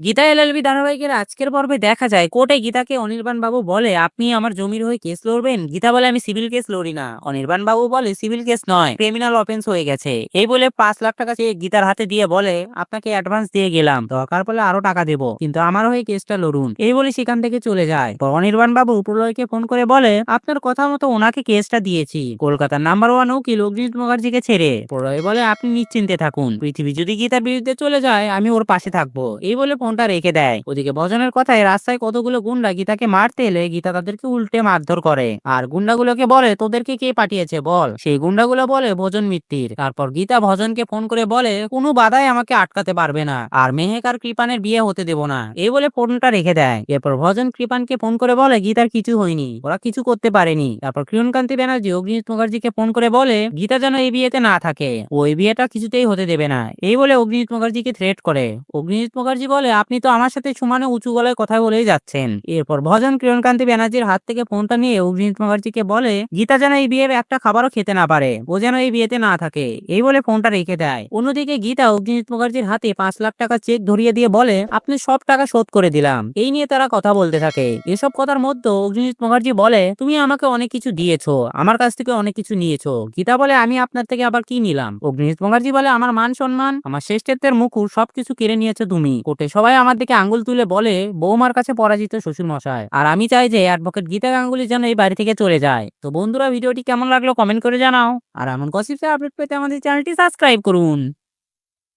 Gita LLB ধারাবাহিকের আজকের পর্বে দেখা যায়, কোর্টে গীতাকে অনির্বাণ বাবু বলে, আপনি আমার জমির হয়ে কেস লড়বেন? গীতা বলে, আমি সিভিল কেস লড়ি না। অনির্বাণ বাবু বলে, সিভিল কেস নয়, ক্রিমিনাল অফেন্স হয়ে গেছে। এই বলে পাঁচ লাখ টাকা চেয়ে গীতার হাতে দিয়ে বলে, আপনাকে অ্যাডভান্স দিয়ে গেলাম, দরকার পড়লে আরও টাকা দেবো, কিন্তু আমার হয়ে কেসটা লড়ুন। এই বলে সেখান থেকে চলে যায়। পর অনির্বাণ বাবু প্রলয়কে ফোন করে বলে, আপনার কথা মতো ওনাকে কেসটা দিয়েছি, কলকাতার নাম্বার ওয়ান উকিল অগ্নিজিৎ মুখার্জিকে ছেড়ে। প্রলয় বলে, আপনি নিশ্চিন্তে থাকুন, পৃথিবী যদি গীতার বিরুদ্ধে চলে যায়, আমি ওর পাশে থাকব। এই বলে ফোনটা রেখে দেয়। ওদিকে ভজনের কথায় রাস্তায় কতগুলো গুন্ডা গীতাকে মারতে এলে গীতা তাদেরকে উল্টে মারধর করে। আর গুন্ডাগুলোকে বলে, তোদেরকে কে পাঠিয়েছে বল? সেই গুন্ডাগুলো বলে, ভজন মিত্তির। তারপর গীতা ভজনকে ফোন করে বলে, কোনো বাধাই আমাকে আটকাতে পারবে না। আর মেহেক আর কৃপানের বিয়ে হতে দেব না। এই বলে ফোনটা রেখে দেয়। এরপর ভজন কৃপানকে ফোন করে বলে, গীতার কিছু হয়নি। ওরা কিছু করতে পারেনি। তারপর কিরণকান্তি ব্যানার্জি অগ্নিজিৎ মুখার্জিকে ফোন করে বলে, গীতা যেন এই বিয়েতে না থাকে। ওই বিয়েটা কিছুতেই হতে দেবে না। এই বলে অগ্নিজিৎ মুখার্জিকে থ্রেট করে। অগ্নিজিৎ মুখার্জি বলে আপনি তো আমার সাথে সমানে উঁচু গলায় কথা বলেই যাচ্ছেন। এরপর ভজন কিরণকান্তি ব্যানার্জির হাত থেকে ফোনটা নিয়ে অগ্নিজিৎ মুখার্জিকে বলে, গীতা যেন এই বিয়ের একটা খাবারও খেতে না পারে, ও যেন এই বিয়েতে না থাকে। এই বলে ফোনটা রেখে দেয়। অন্যদিকে গীতা অগ্নিজিৎ মুখার্জির হাতে পাঁচ লাখ টাকা চেক ধরিয়ে দিয়ে বলে, আপনি সব টাকা শোধ করে দিলাম। এই নিয়ে তারা কথা বলতে থাকে। এসব কথার মধ্যে অগ্নিজিৎ মুখার্জি বলে, তুমি আমাকে অনেক কিছু দিয়েছ, আমার কাছ থেকে অনেক কিছু নিয়েছো। গীতা বলে, আমি আপনার থেকে আবার কি নিলাম? অগ্নিজিৎ মুখার্জি বলে, আমার মান সম্মান, আমার শ্রেষ্ঠত্বের মুকুর সবকিছু কেড়ে নিয়েছো তুমি। কোর্টে সবাই আমার দিকে আঙ্গুল তুলে বলে, বৌমার কাছে পরাজিত শ্বশুর মশাই আর আমি চাই যে অ্যাডভোকেট গীতা গাঙ্গুলি যেন এই বাড়ি থেকে চলে যায়। তো বন্ধুরা, ভিডিওটি কেমন লাগল কমেন্ট করে জানাও। আর এমন গসিপসে আপডেট পেতে আমাদের চ্যানেলটি সাবস্ক্রাইব করুন।